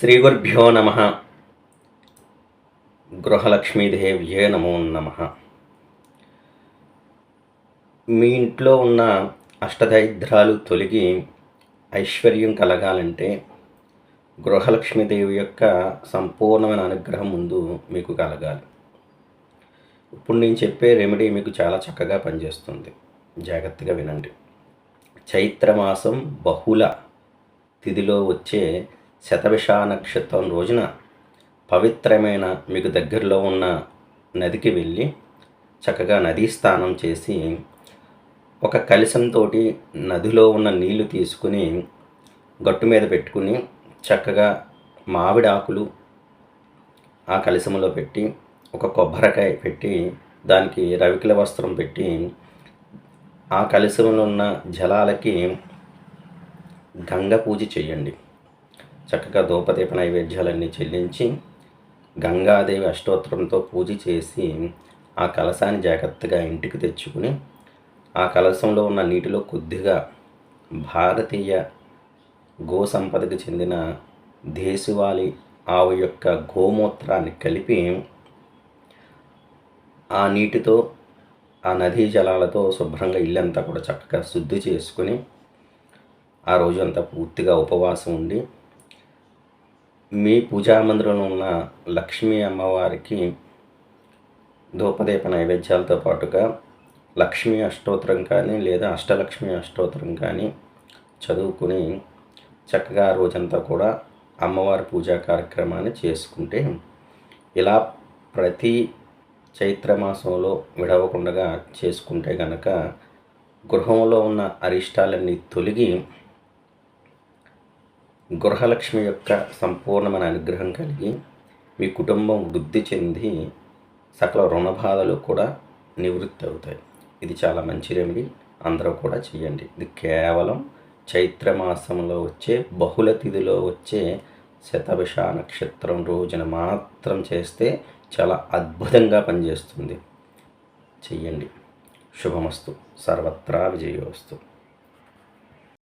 శ్రీగురుభ్యో నమ. గృహలక్ష్మీదేవ్యే నమో నమ. మీ ఇంట్లో ఉన్న అష్టదరిద్రాలు తొలగి ఐశ్వర్యం కలగాలంటే గృహలక్ష్మీదేవి యొక్క సంపూర్ణమైన అనుగ్రహం ముందు మీకు కలగాలి. ఇప్పుడు నేను చెప్పే రెమెడీ మీకు చాలా చక్కగా పనిచేస్తుంది. జాగ్రత్తగా వినండి. చైత్రమాసం బహుళ తిథిలో వచ్చే శతవిష నక్షత్రం రోజున పవిత్రమైన మీకు దగ్గరలో ఉన్న నదికి వెళ్ళి చక్కగా నదీ స్నానం చేసి ఒక కలిసంతో నదిలో ఉన్న నీళ్ళు తీసుకుని గట్టు మీద పెట్టుకుని చక్కగా మామిడి ఆకులు ఆ కలశంలో పెట్టి ఒక కొబ్బరికాయ పెట్టి దానికి రవికిల వస్త్రం పెట్టి ఆ కలిసములో ఉన్న జలాలకి గంగ పూజ చేయండి. చక్కగా ధూపదీప నైవేద్యాలన్నీ చెల్లించి గంగాదేవి అష్టోత్తరంతో పూజ చేసి ఆ కలశాన్ని జాగ్రత్తగా ఇంటికి తెచ్చుకుని ఆ కలశంలో ఉన్న నీటిలో కొద్దిగా భారతీయ గో సంపదకు చెందిన దేశవాళి ఆవు యొక్క గోమూత్రాన్ని కలిపి ఆ నీటితో ఆ నదీ జలాలతో శుభ్రంగా ఇల్లంతా కూడా చక్కగా శుద్ధి చేసుకుని ఆ రోజంతా పూర్తిగా ఉపవాసం ఉండి మీ పూజా మందిరంలో ఉన్న లక్ష్మీ అమ్మవారికి ధూపదీప నైవేద్యాలతో పాటుగా లక్ష్మీ అష్టోత్తరం కానీ లేదా అష్టలక్ష్మి అష్టోత్తరం కానీ చదువుకుని చక్కగా ఆ రోజంతా కూడా అమ్మవారి పూజా కార్యక్రమాన్ని చేసుకుంటే ఇలా ప్రతి చైత్రమాసంలో విడవకుండా చేసుకుంటే కనుక గృహంలో ఉన్న అరిష్టాలన్నీ తొలగి గృహలక్ష్మి యొక్క సంపూర్ణమైన అనుగ్రహం కలిగి మీ కుటుంబం వృద్ధి చెంది సకల రుణ బాధలు కూడా నివృత్తి అవుతాయి. ఇది చాలా మంచి రెమెడీ అందరూ కూడా చేయండి ఇది కేవలం చైత్రమాసంలో వచ్చే బహుళ తిథిలో వచ్చే శతభిష నక్షత్రం రోజున మాత్రం చేస్తే చాలా అద్భుతంగా పనిచేస్తుంది. చెయ్యండి. శుభమస్తు. సర్వత్రా విజయోస్తు